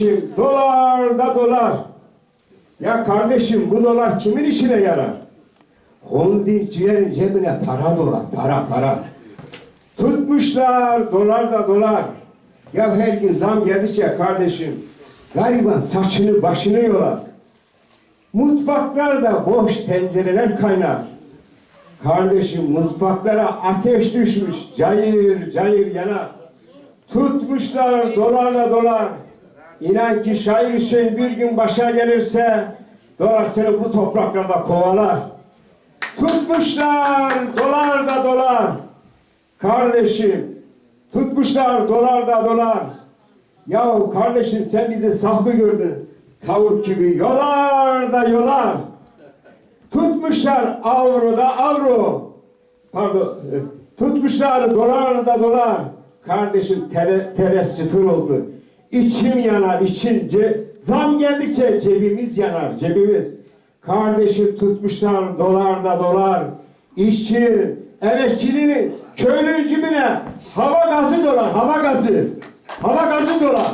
Şimdi dolar da dolar. Ya kardeşim bu dolar kimin işine yarar? Holdingcilerin cebine para dolar, para para. Tutmuşlar dolar da dolar. Ya her gün zam geldikçe kardeşim gariban saçını başını yolar. Mutfaklarda boş tencereler kaynar. Kardeşim mutfaklara ateş düşmüş, cayır cayır yanar. Tutmuşlar dolarla dolar. İnan ki şair Hüseyin bir gün başa gelirse dolar seni bu topraklarda kovalar. Tutmuşlar dolar da dolar. Kardeşim tutmuşlar dolar da dolar. Yahu kardeşim sen bizi saf mı gördün? Tavuk gibi yolar da yolar. Tutmuşlar avro da avro. Pardon. e, Tutmuşlar dolar da dolar. Kardeşim tere, teres sıfır oldu. İçim yanar içim. Zam geldikçe cebimiz yanar cebimiz. Kardeşim tutmuşlar dolar da dolar. İşçinin, emekçinin, köylünün cebine hava gazı dolar, hava gazı. Hava gazı dolar.